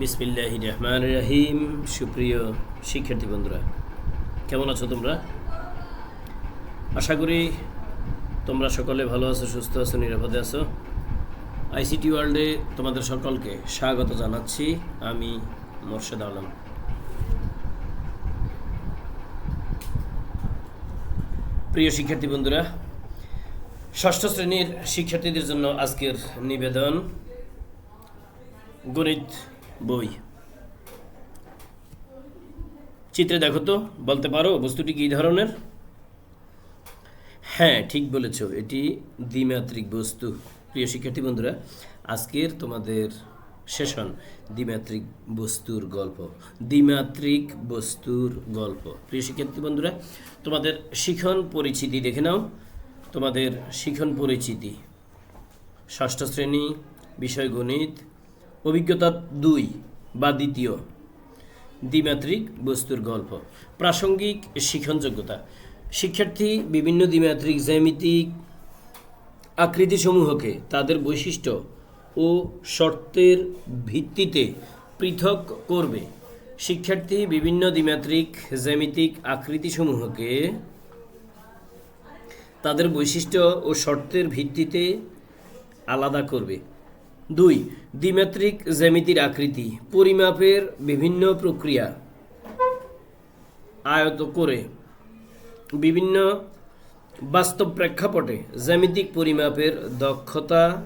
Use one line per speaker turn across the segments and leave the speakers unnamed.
বিসমিল্লাহ রহমান রাহিম সুপ্রিয় শিক্ষার্থী বন্ধুরা, কেমন আছো তোমরা? আশা করি তোমরা সকলে ভালো আছো, সুস্থ আছো, নিরাপদে আছো। আইসিটি ওয়ার্ল্ডে তোমাদের সকলকে স্বাগত জানাচ্ছি আমি মোর্শেদ আলম। প্রিয় শিক্ষার্থী বন্ধুরা, ষষ্ঠ শ্রেণির শিক্ষার্থীদের জন্য আজকের নিবেদন গণিত বই। চিত্রে দেখো তো, বলতে পারো বস্তুটি কী ধরনের? হ্যাঁ ঠিক বলেছ, এটি দ্বিমাত্রিক বস্তু। প্রিয় শিক্ষার্থী বন্ধুরা, আজকের তোমাদের সেশন দ্বিমাত্রিক বস্তুর গল্প। দ্বিমাত্রিক বস্তুর গল্প। প্রিয় শিক্ষার্থী বন্ধুরা, তোমাদের শিখন পরিচিতি দেখে নাও। তোমাদের শিখন পরিচিতি, ষষ্ঠ শ্রেণি, বিষয় গণিত অভিজ্ঞতা দুই বা দ্বিতীয়। দ্বিমাত্রিক বস্তুর গল্প। প্রাসঙ্গিক শিক্ষণযোগ্যতা। শিক্ষার্থী বিভিন্ন দ্বিমাত্রিক জ্যামিতিক আকৃতিসমূহকে তাদের বৈশিষ্ট্য ও শর্তের ভিত্তিতে পৃথক করবে। শিক্ষার্থী বিভিন্ন দ্বিমাত্রিক জ্যামিতিক আকৃতিসমূহকে তাদের বৈশিষ্ট্য ও শর্তের ভিত্তিতে আলাদা করবে। দুই, দ্বিমাত্রিক জ্যামিতির আকৃতি, পরিমাপের বিভিন্ন প্রক্রিয়া। আয়ত করে বিভিন্ন বাস্তব প্রেক্ষাপটে জ্যামিতিক পরিমাপের দক্ষতা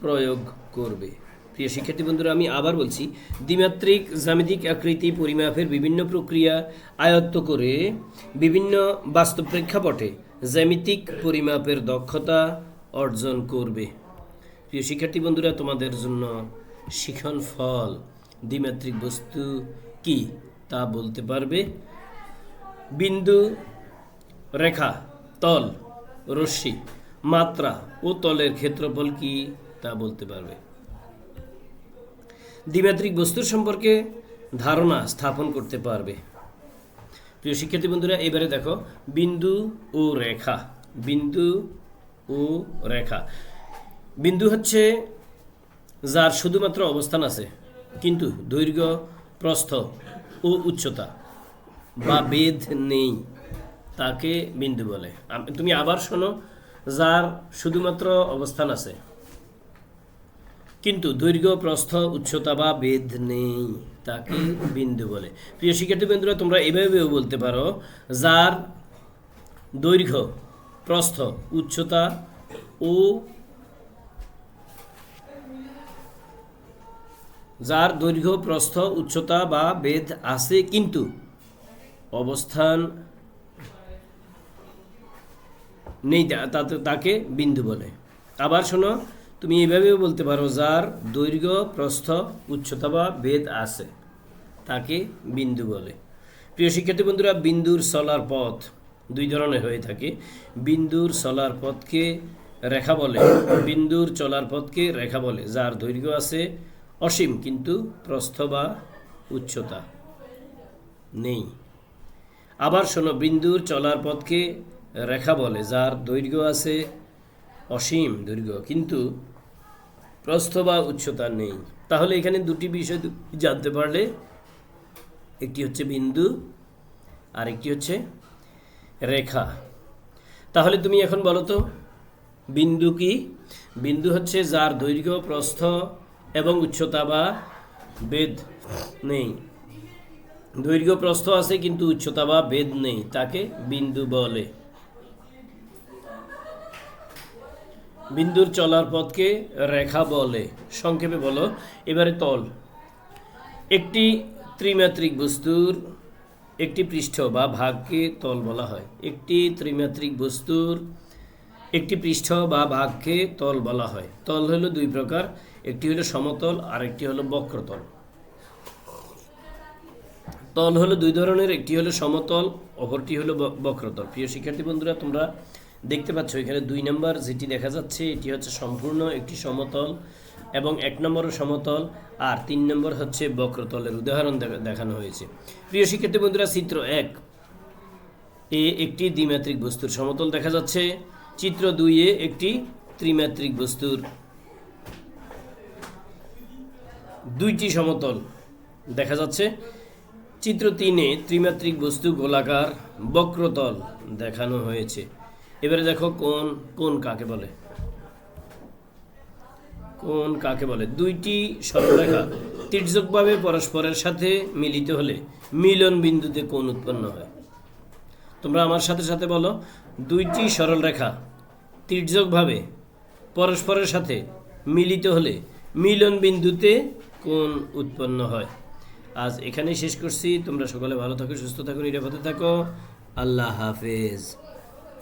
প্রয়োগ করবে। প্রিয় শিক্ষার্থী বন্ধুরা, আমি আবার বলছি, দ্বিমাত্রিক জ্যামিতিক আকৃতি, পরিমাপের বিভিন্ন প্রক্রিয়া, আয়ত্ত করে বিভিন্ন বাস্তব প্রেক্ষাপটে জ্যামিতিক পরিমাপের দক্ষতা অর্জন করবে। প্রিয় শিক্ষার্থী বন্ধুরা, তোমাদের জন্য শিখন ফল, দ্বিমাত্রিক বস্তু কি তা বলতে পারবে? বিন্দু, রেখা, তল, রশ্মি, মাত্রা ও তলের ক্ষেত্রফল কি তা বলতে পারবে। দ্বিমাত্রিক বস্তুর সম্পর্কে ধারণা স্থাপন করতে পারবে। প্রিয় শিক্ষার্থী বন্ধুরা, এবারে দেখো, বিন্দু ও রেখা, বিন্দু ও রেখা। বিন্দু হচ্ছে যার শুধুমাত্র অবস্থান আছে, কিন্তু দৈর্ঘ্য, প্রস্থ ও উচ্চতা বা বেদ নেই তাকে বিন্দু বলে। তুমি আবার শোনো, যার শুধুমাত্র অবস্থান আছে, কিন্তু দৈর্ঘ্য, প্রস্থ, উচ্চতা বা বেদ নেই তাকে বিন্দু বলে। প্রিয় শিক্ষার্থী বন্ধুরা, তোমরা এভাবেও বলতে পারো, যার দৈর্ঘ্য, প্রস্থ, উচ্চতা ও যার দৈর্ঘ্য প্রস্থ উচ্চতা বা বেদ আছে, কিন্তু অবস্থান নেই তাকে বিন্দু বলে। আবার শোনো, তুমি এইভাবেও বলতে পারো যার দৈর্ঘ্য প্রস্থ উচ্চতা বা বেদ আছে, তাকে বিন্দু বলে। প্রিয় শিক্ষার্থী বন্ধুরা, বিন্দুর চলার পথ দুই ধরনের হয়ে থাকে। বিন্দুর চলার পথকে রেখা বলে, বিন্দুর চলার পথকে রেখা বলে, যার দৈর্ঘ্য আছে অসীম, কিন্তু প্রস্থ বা উচ্চতা নেই। আবার শোনো, বিন্দুর চলার পথকে রেখা বলে, যার দৈর্ঘ্য আছে অসীম দৈর্ঘ্য, কিন্তু প্রস্থ বা উচ্চতা নেই। তাহলে এখানে দুটি বিষয় জানতে পারলে, একটি হচ্ছে বিন্দু আর একটি হচ্ছে রেখা। তাহলে তুমি এখন বলো তো, বিন্দু কি? বিন্দু হচ্ছে যার দৈর্ঘ্য, প্রস্থ এবং উচ্চতা বা বেদ নেই। দৈর্ঘ্য প্রস্থ আছে কিন্তু উচ্চতা বা বেদ নেই, তাকে বিন্দু বলে। বিন্দুর চলার পথকে রেখা বলে। সংক্ষেপে বলো, এবারে তল। একটি ত্রিমাত্রিক বস্তুর একটি পৃষ্ঠ বা ভাগকে তল বলা হয়। একটি ত্রিমাত্রিক বস্তুর একটি পৃষ্ঠ বা ভাগকে তল বলা হয়। তল হলো দুই প্রকার, একটি হলো সমতল আর একটি হলো বক্রতল। তল হলো দুই ধরনের, একটি হলো সমতল, অপরটি হলো বক্রতল। প্রিয় শিক্ষার্থী বন্ধুরা, তোমরা দেখতে পাচ্ছ এখানে দুই নম্বর যেটি দেখা যাচ্ছে, এটি হচ্ছে সম্পূর্ণ একটি সমতল এবং এক নম্বরও সমতল, আর তিন নম্বর হচ্ছে বক্রতলের উদাহরণ দেখা- দেখানো হয়েছে। প্রিয় শিক্ষার্থী বন্ধুরা, চিত্র এক এ একটি দ্বিমাত্রিক বস্তুর সমতল দেখা যাচ্ছে। চিত্র দুইয়ে একটি ত্রিমাত্রিক বস্তুর দুইটি সমতল দেখা যাচ্ছে। চিত্র তিনে ত্রিমাত্রিক বস্তু গোলাকার বক্রতল দেখানো হয়েছে। এবারে দেখো কোন কোন কাকে বলে? কোন কাকে বলে? দুইটি সরলরেখা তির্যকভাবে পরস্পরের সাথে মিলিত হলে মিলন বিন্দুতে কোন উৎপন্ন হয়? তোমরা আমার সাথে সাথে বলো। দুইটি সরল রেখা, তির্যকভাবে পরস্পরের সাথে মিলিত হলে মিলন বিন্দুতে কোন উৎপন্ন হয়। আজ এখানেই শেষ করছি। তোমরা সকলে ভালো থাকো, সুস্থ থাকো, নিরাপদে থাকো। আল্লাহ হাফেজ।